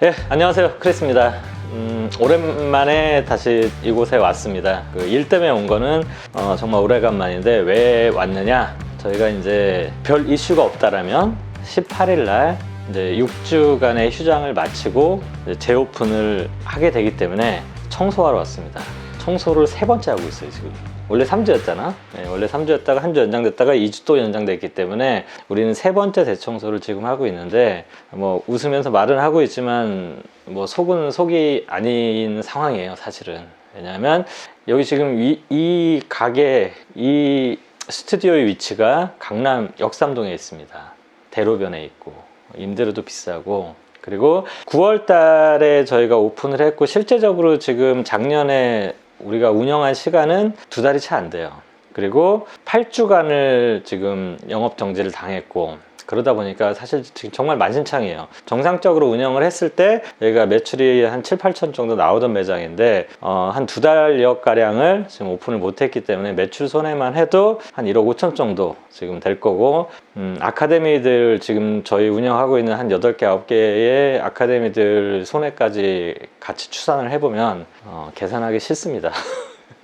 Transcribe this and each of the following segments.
네, 안녕하세요. 크리스입니다. 음, 오랜만에 다시 이곳에 왔습니다. 그 일 때문에 온 거는 어, 정말 오래간만인데 왜 왔느냐? 저희가 이제 별 이슈가 없다라면 18일 날 이제 6주간의 휴장을 마치고 이제 재오픈을 하게 되기 때문에 청소하러 왔습니다. 청소를 세 번째 하고 있어요, 지금. 원래 3주였잖아. 원래 3주였다가 한 주 연장됐다가 2주 또 연장됐기 때문에 우리는 세 번째 대청소를 지금 하고 있는데 뭐 웃으면서 말은 하고 있지만 뭐 속은 속이 아닌 상황이에요, 사실은. 왜냐하면 여기 지금 이, 이 가게, 이 스튜디오의 위치가 강남 역삼동에 있습니다. 대로변에 있고 임대료도 비싸고 그리고 9월 달에 저희가 오픈을 했고 실제적으로 지금 작년에 우리가 운영한 시간은 두 달이 채 안 돼요. 그리고 8주간을 지금 영업 정지를 당했고 그러다 보니까 사실 지금 정말 만신창이에요. 정상적으로 운영을 했을 때 여기가 매출이 한 7, 8천 정도 나오던 매장인데 어, 한 두 달여 가량을 지금 오픈을 못했기 때문에 매출 손해만 해도 한 1억 5천 정도 지금 될 거고 음, 아카데미들 지금 저희 운영하고 있는 한 8개, 9개의 아카데미들 손해까지 같이 추산을 해보면 어, 계산하기 싫습니다.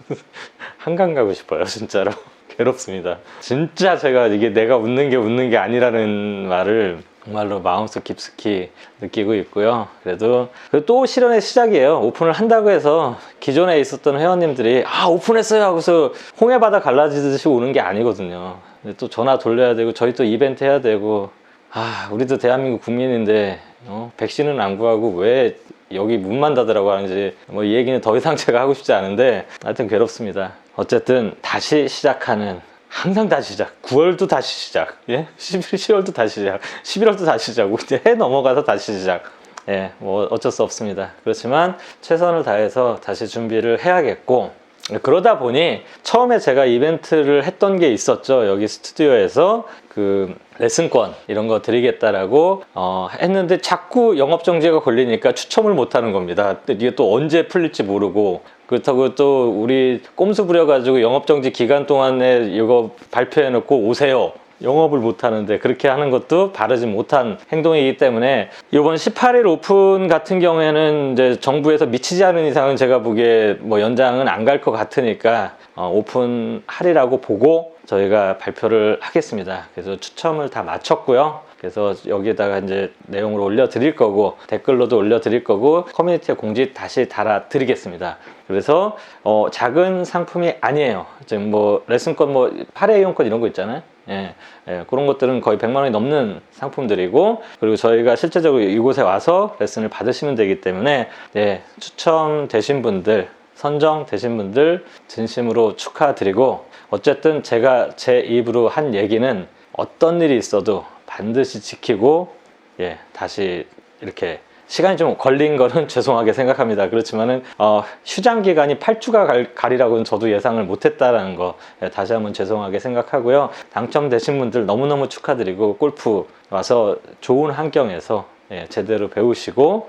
한강 가고 싶어요, 진짜로. 괴롭습니다. 진짜 제가 이게 내가 웃는 게 웃는 게 아니라는 말을 정말로 마음속 깊숙이 느끼고 있고요. 그래도 또 실현의 시작이에요. 오픈을 한다고 해서 기존에 있었던 회원님들이 아 오픈했어요 하고서 홍해바다 갈라지듯이 오는 게 아니거든요. 근데 또 전화 돌려야 되고 저희 또 이벤트 해야 되고 아 우리도 대한민국 국민인데 어, 백신은 안 구하고 왜 여기 문만 닫으라고 하는지 뭐 이 얘기는 더 이상 제가 하고 싶지 않은데 하여튼 괴롭습니다. 어쨌든 다시 시작하는 항상 다시 시작. 9월도 다시 시작. 예? 10월도 다시 시작. 11월도 다시 시작. 이제 해 넘어가서 다시 시작. 예, 뭐 어쩔 수 없습니다. 그렇지만 최선을 다해서 다시 준비를 해야겠고 그러다 보니 처음에 제가 이벤트를 했던 게 있었죠. 여기 스튜디오에서 그 레슨권 이런 거 드리겠다라고 어, 했는데 자꾸 영업 정지가 걸리니까 추첨을 못 하는 겁니다. 이게 또 언제 풀릴지 모르고 그렇다고 또 우리 꼼수 부려가지고 영업 정지 기간 동안에 이거 발표해 놓고 오세요. 영업을 못 하는데 그렇게 하는 것도 바르지 못한 행동이기 때문에 이번 18일 오픈 같은 경우에는 이제 정부에서 미치지 않은 이상은 제가 보기에 뭐 연장은 안 갈 것 같으니까 어, 오픈하리라고 보고 저희가 발표를 하겠습니다. 그래서 추첨을 다 마쳤고요. 그래서 여기에다가 이제 내용을 올려드릴 거고 댓글로도 올려드릴 거고 커뮤니티에 공지 다시 달아드리겠습니다. 그래서 어, 작은 상품이 아니에요. 지금 뭐 레슨권 뭐 8회 이용권 이런 거 있잖아요. 예, 예, 그런 것들은 거의 100만 원이 넘는 상품들이고 그리고 저희가 실제적으로 이곳에 와서 레슨을 받으시면 되기 때문에 예, 추첨되신 분들 선정되신 분들 진심으로 축하드리고 어쨌든 제가 제 입으로 한 얘기는 어떤 일이 있어도 반드시 지키고 예, 다시 이렇게 시간이 좀 걸린 거는 죄송하게 생각합니다. 그렇지만은 어, 휴장 기간이 8주가 갈, 가리라고는 저도 예상을 못했다라는 거 예, 다시 한번 죄송하게 생각하고요. 당첨되신 분들 너무너무 축하드리고 골프 와서 좋은 환경에서 예, 제대로 배우시고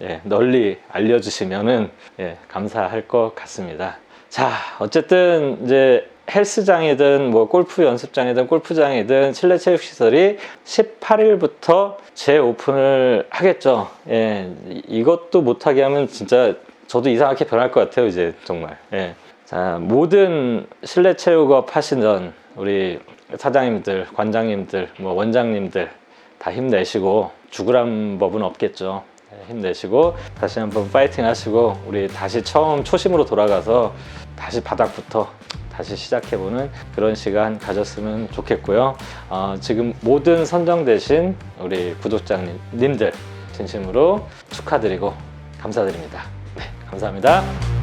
예, 널리 알려주시면은 예, 감사할 것 같습니다. 자, 어쨌든 이제 헬스장이든 뭐 골프 연습장이든 골프장이든 실내 체육 시설이 18일부터 재오픈을 하겠죠. 예, 이- 이것도 못하게 하면 진짜 저도 이상하게 변할 것 같아요, 이제 정말. 예. 자, 모든 실내 체육업 하시던 우리 사장님들, 관장님들, 뭐 원장님들 다 힘내시고 죽으란 법은 없겠죠. 예, 힘내시고 다시 한번 파이팅 하시고 우리 다시 처음 초심으로 돌아가서 다시 바닥부터 다시 시작해보는 그런 시간 가졌으면 좋겠고요. 어, 지금 모든 선정되신 우리 구독자님들 진심으로 축하드리고 감사드립니다. 네, 감사합니다.